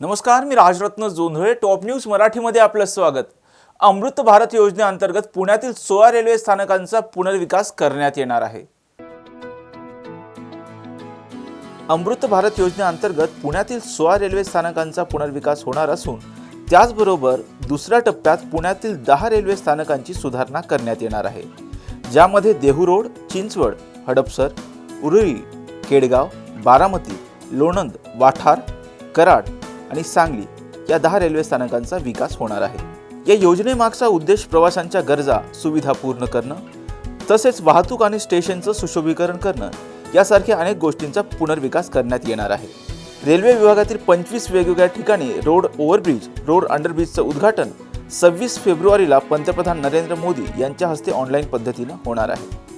नमस्कार मी Rajratna Jondhale top news मराठीमध्ये आपलं स्वागत. अमृत भारत योजनेअंतर्गत पुण्यातील सोळा रेल्वे स्थानकांचा पुनर्विकास करण्यात येणार आहे. अमृत भारत योजनेअंतर्गत पुण्यातील सोळा रेल्वे स्थानकांचा पुनर्विकास होणार असून त्याचबरोबर दुसऱ्या टप्प्यात पुण्यातील दहा रेल्वे स्थानकांची सुधारणा करण्यात येणार आहे. ज्यामध्ये देहू रोड चिंचवड हडपसर उरुळी केडगाव बारामती लोणंद वाठार कराड आणि सांगली या दहा रेल्वे स्थानकांचा विकास होणार आहे. या योजनेमागचा उद्देश प्रवाशांच्या गरजा सुविधा पूर्ण करणं तसेच वाहतूक आणि स्टेशनचं सुशोभीकरण करणं यासारख्या अनेक गोष्टींचा पुनर्विकास करण्यात येणार आहे. रेल्वे विभागातील पंचवीस वेगवेगळ्या ठिकाणी रोड ओव्हरब्रिज रोड अंडरब्रिजचं उद्घाटन सव्वीस फेब्रुवारीला पंतप्रधान नरेंद्र मोदी यांच्या हस्ते ऑनलाईन पद्धतीनं होणार आहे.